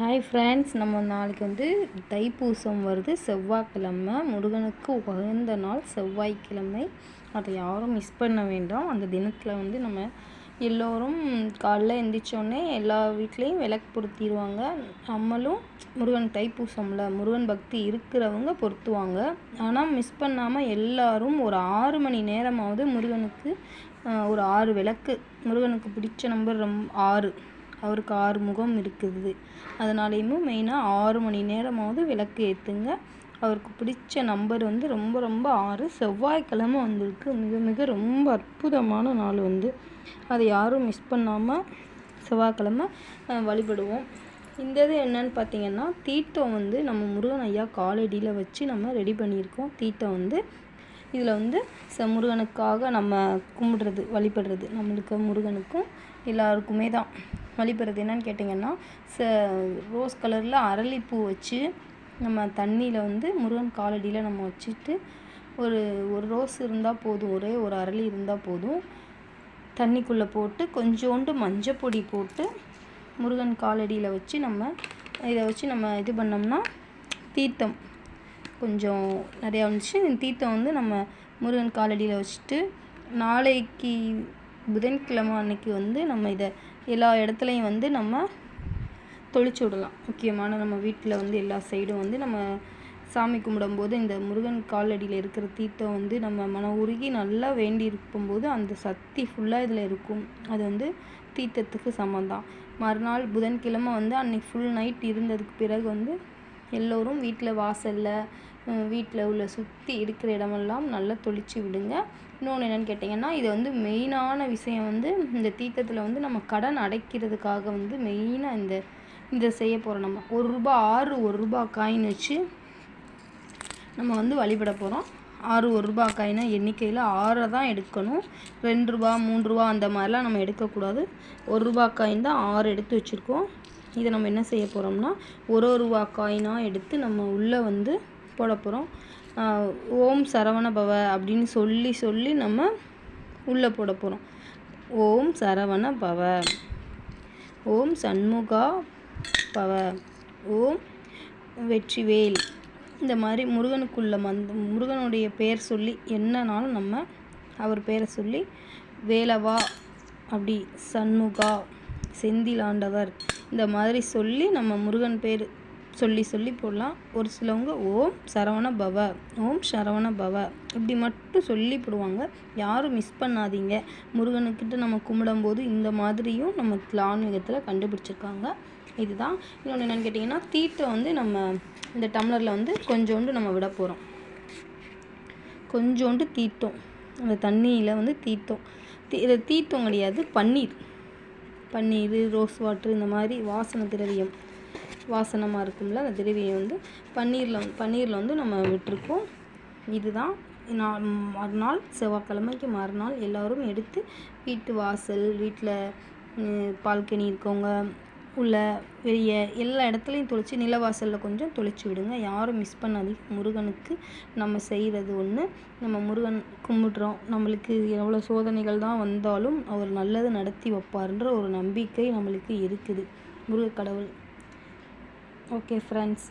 Hi friends நம்ம நாளைக்கு வந்து தைப்பூசம் வருது. செவ்வாய்க்கிழமை முருகனுக்கு உகந்த நாள் செவ்வாய்க்கிழமை. அதை யாரும் மிஸ் பண்ண வேண்டாம். அந்த தினத்தில் வந்து நம்ம எல்லோரும் காலைல எந்திரிச்சோடனே எல்லா வீட்லேயும் விளக்கு பொருத்திடுவாங்க. நம்மளும் முருகன் தைப்பூசம்ல முருகன் பக்தி இருக்கிறவங்க பொருத்துவாங்க. ஆனால் மிஸ் பண்ணாமல் எல்லாரும் ஒரு ஆறு மணி நேரமாவது முருகனுக்கு ஒரு ஆறு விளக்கு. முருகனுக்கு பிடிச்ச நம்பர் ரொம் ஆறு. அவருக்கு ஆறு முகம் இருக்குது. அதனாலேயுமே மெயினாக ஆறு மணி நேரமாவது விளக்கு ஏற்றுங்க அவருக்கு பிடிச்ச நம்பர் வந்து ரொம்ப ரொம்ப ஆறு. செவ்வாய்க்கிழமை வந்திருக்கு. மிக மிக ரொம்ப அற்புதமான நாள் வந்து. அதை யாரும் மிஸ் பண்ணாமல் செவ்வாய்க்கிழமை வழிபடுவோம். இந்த இது என்னன்னு பார்த்தீங்கன்னா தீர்த்தம் வந்து நம்ம முருகன் ஐயா காலடியில் வச்சு நம்ம ரெடி பண்ணியிருக்கோம். தீர்த்தம் வந்து இதில் வந்து ச முருகனுக்காக நம்ம கும்பிடுறது வழிபடுறது நம்மளுக்கு முருகனுக்கும் எல்லாருக்குமே தான். வழிபடுறது என்னன்னு கேட்டிங்கன்னா ச ரோஸ் கலரில் அரளிப்பூ வச்சு நம்ம தண்ணியில் வந்து முருகன் காலடியில் நம்ம வச்சுட்டு ஒரு ஒரு ரோஸ் இருந்தால் போதும் ஒரே ஒரு அரளி இருந்தால் போதும். தண்ணிக்குள்ளே போட்டு கொஞ்சோண்டு மஞ்சப்பொடி போட்டு முருகன் காலடியில் வச்சு நம்ம இதை வச்சு நம்ம இது பண்ணோம்னா தீர்த்தம் கொஞ்சம் நிறையா வந்துச்சு. தீர்த்தம் வந்து நம்ம முருகன் காலடியில் வச்சுட்டு நாளைக்கு புதன்கிழமை அன்னைக்கு வந்து நம்ம இதை எல்லா இடத்துலையும் வந்து நம்ம தொளிச்சு விடலாம். முக்கியமான நம்ம வீட்டில் வந்து எல்லா சைடும் வந்து நம்ம சாமி கும்பிடும்போது இந்த முருகன் காலடியில் இருக்கிற தீர்த்தம் வந்து நம்ம மன உருகி நல்லா வேண்டி இருக்கும்போது அந்த சக்தி ஃபுல்லாக இதில் இருக்கும். அது வந்து தீர்த்தத்துக்கு சமம் தான் மறுநாள் புதன்கிழமை வந்து அன்னைக்கு ஃபுல் நைட் இருந்ததுக்கு பிறகு வந்து எல்லோரும் வீட்டில் வாசலில் வீட்டில் உள்ள சுற்றி இருக்கிற இடமெல்லாம் நல்லா தொளிச்சு விடுங்க. இன்னொன்று என்னென்னு கேட்டிங்கன்னா இது வந்து மெயினான விஷயம் வந்து இந்த தீர்த்தத்தில் வந்து நம்ம கடன் அடைக்கிறதுக்காக வந்து மெயினாக இந்த இந்த செய்ய போகிறோம் நம்ம. ஒரு ரூபா ஆறு ஒரு ரூபா காயின் வச்சு நம்ம வந்து வழிபட போகிறோம் ஆறு ஒரு ரூபா காயினா எண்ணிக்கையில் ஆறை தான் எடுக்கணும். ரெண்டு ரூபா மூணு ரூபா அந்த மாதிரிலாம் நம்ம எடுக்கக்கூடாது. ஒரு ரூபா காயின் தான் ஆறு எடுத்து வச்சுருக்கோம். இதை நம்ம என்ன செய்ய போகிறோம்னா ஒரு ஒரு ரூபா காயினாக எடுத்து நம்ம உள்ளே வந்து போட போகிறோம் ஓம் சரவண பவ அப்படின்னு சொல்லி சொல்லி நம்ம உள்ளே போட போகிறோம் ஓம் சரவண பவ. ஓம் சண்முகா பவ. ஓம் வெற்றிவேல். இந்த மாதிரி முருகனுக்குள்ள மந்த் முருகனுடைய பெயர் சொல்லி என்னன்னாலும் நம்ம அவர் பேரை சொல்லி வேலவா அப்படி சண்முகா செந்திலாண்டவர். இந்த மாதிரி சொல்லி நம்ம முருகன் பேர் சொல்லி சொல்லி போடலாம். ஒரு சிலவங்க ஓம் சரவண பவ ஓம் சரவண பவ இப்படி மட்டும் சொல்லி போடுவாங்க. யாரும் மிஸ் பண்ணாதீங்க. முருகனுக்கிட்ட நம்ம கும்பிடும்போது இந்த மாதிரியும் நம்ம ஆன்மீகத்தில் கண்டுபிடிச்சிருக்காங்க. இதுதான். இன்னொன்று என்னென்னு கேட்டிங்கன்னா தீர்த்தம் வந்து நம்ம இந்த டம்ளரில் வந்து கொஞ்சோண்டு நம்ம விட போகிறோம் கொஞ்சோண்டு தீர்த்தம் அந்த தண்ணியில் வந்து தீர்த்தம் தீ- இது தீர்த்தம் கிடையாது பன்னீர். பன்னீர் ரோஸ் வாட்ரு இந்த மாதிரி வாசனை திரவியம் வாசனமாக இருக்கும்ல அந்த திரவியம் வந்து பன்னீரில் பன்னீரில் வந்து நம்ம விட்டுருக்கோம். இதுதான் நான் மறுநாள் செவ்வாய்க்கிழமைக்கு மறுநாள் எல்லோரும் எடுத்து வீட்டு வாசல் வீட்டில் பால்கனி இருக்கவங்க உள்ள வெளியே எல்லா இடத்துலையும் தொளிச்சு நிலவாசலில் கொஞ்சம் தொளிச்சு விடுங்க. யாரும் மிஸ் பண்ணாதீங்க. முருகனுக்கு நம்ம செய்கிறது ஒன்று நம்ம முருகன் கும்பிடுறோம். நம்மளுக்கு எவ்வளோ சோதனைகள் தான் வந்தாலும் அவர் நல்லது நடத்தி வைப்பாருன்ற ஒரு நம்பிக்கை நம்மளுக்கு இருக்குது. முருக கடவுள். Okay friends